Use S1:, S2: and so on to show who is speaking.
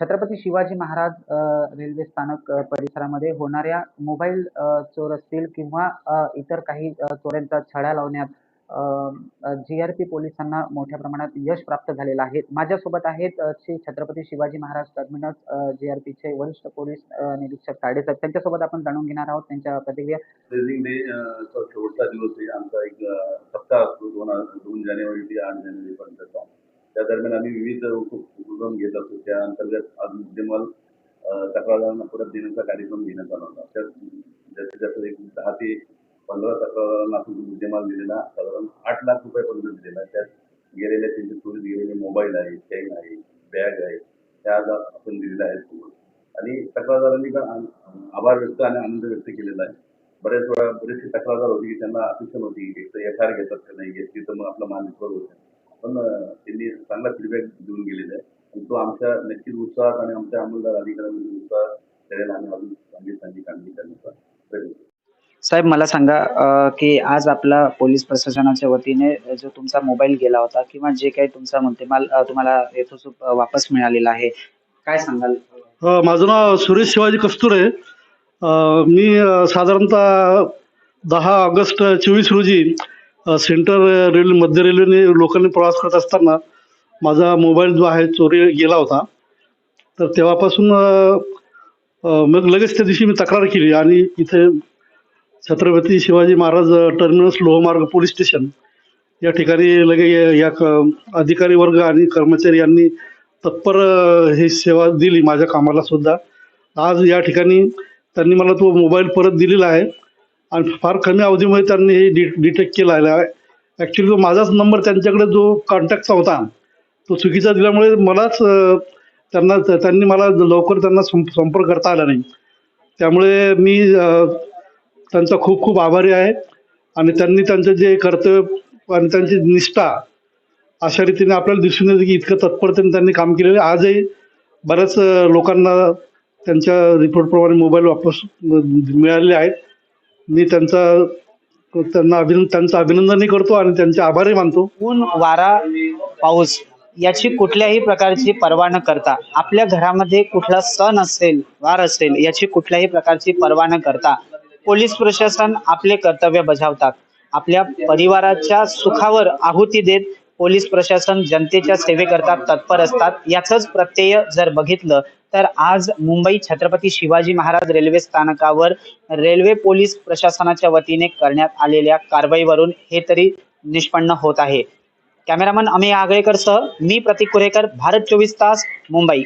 S1: Chhatrapati Shivaji Maharaj railway स्थानक परिसरामध्ये होणाऱ्या मोबाईल चोर असतील किंवा इतर काही चोऱ्यांचा छळा लावण्यात जी-आर-पी पोलिसांना मोठ्या प्रमाणात यश प्राप्त झालेलं आहे. माझ्यासोबत आहेत श्री छत्रपती शिवाजी महाराज टर्मिनस जी-आर-पीचे वरिष्ठ पोलीस निरीक्षक ताडे साहेब. त्यांच्यासोबत आपण जाणून घेणार आहोत त्यांच्या प्रतिक्रिया.
S2: शेवटचा दिवस आमचा एक सप्ताह असतो दोन दोन जानेवारी ते आठ जानेवारी पर्यंतचा त्या दरम्यान आम्ही विविध उपक्रम घेत असतो. त्या अंतर्गत आज मुद्देमाल तक्रारदारांना परत देण्याचा कार्यक्रम घेण्यात आला होता. त्यात जास्तीत जास्त एक दहा ते पंधरा तक्रारदारांना आपण मुद्देमाल दिलेला साधारण आठ लाख रुपयापर्यंत दिलेला. आहे. त्यात गेलेल्या त्यांचे चोरीत गेलेले मोबाईल आहे चेन आहे बॅग आहे त्या आज आपण दिलेल्या आहेत सोबत आणि तक्रारदारांनी पण आभार व्यक्त आणि आनंद व्यक्त केलेला आहे. बऱ्याच वेळा बरेचसे तक्रारदार होते की त्यांना अपेक्षा होती एक तर एफ आय आर घेतात का नाही घेतली तर मग आपला मान विश्वास होतो पण त्यांनी चांगला फीडबॅक देऊन गेलेला. आहे आणि तो आमच्या नक्कीच उत्साहात आणि आमच्या अंमलदार अधिकाऱ्यांमध्ये उत्साह करेल आणि अजून चांगली चांगली कामगिरी करण्याचा प्रयत्न. करू.
S1: साहेब मला सांगा की आज आपला पोलीस प्रशासनाच्या वतीने जो तुमचा मोबाईल गेला होता किंवा जे काही तुमचा मुद्देमाल अ, तुम्हाला येथून वापस मिळालेला आहे काय सांगाल?
S3: अ, माझं नाव सुरेश शिवाजी कस्तुरे मी साधारणतः दहा ऑगस्ट चोवीस रोजी सेंटर सेंट्रल रेल्वे मध्य रेल्वेने लोकांनी प्रवास करत असताना माझा मोबाईल जो आहे चोरी गेला होता. तर तेव्हापासून मग लगेच त्या दिवशी मी तक्रार केली आणि इथे छत्रपती शिवाजी महाराज टर्मिनस लोहमार्ग पोलीस स्टेशन या ठिकाणी लगे या- क- अधिकारी वर्ग आणि कर्मचारी यांनी तत्पर ही सेवा दिली माझ्या कामाला सुद्धा. आज या ठिकाणी त्यांनी मला तो मोबाईल परत दिलेला आहे. आणि फार कमी अवधीमध्ये त्यांनी हे डि डिटेक्ट केलं आहे. ॲक्च्युली तो माझाच नंबर त्यांच्याकडे जो कॉन्टॅक्टचा होता तो चुकीचा दिल्यामुळे मलाच त्यांना त्यांनी मला लवकर त्यांना सं संपर्क करता आला नाही. त्यामुळे मी त्यांचा खूप खूप आभारी आहे. आणि त्यांनी त्यांचं जे कर्तव्य आणि त्यांची निष्ठा अशा रीतीने आपल्याला दिसून येते की इतकं तत्परतेने त्यांनी काम केलेलं आहे. आजही बऱ्याच लोकांना त्यांच्या रिपोर्टप्रमाणे मोबाईल वापस मिळालेले आहेत. मी त्यांचा त्यांना अभिनंदन त्यांचं अभिनंदनही करतो आणि त्यांचे आभारही मानतो.
S1: ऊन वारा पाऊस याची कुठल्याही प्रकारची पर्वा न करता आपल्या घरामध्ये कुठला सण असेल वार असेल याची कुठल्याही प्रकारची पर्वा न करता पोलीस प्रशासन आपले कर्तव्य बजावतात. आपल्या परिवाराच्या सुखावर आहुती देत पोलीस प्रशासन जनतेच्या सेवेकरता तत्पर असतात. याचंच प्रत्यय जर बघितलं तर आज मुंबई छत्रपती शिवाजी महाराज रेल्वे स्थानकावर रेल्वे पोलीस प्रशासनाच्या वतीने करण्यात आलेल्या कारवाईवरून हे तरी निष्पन्न होत आहे. कॅमेरामन अमे आगळेकर सह मी प्रतीक कुरेकर भारत चोवीस तास मुंबई.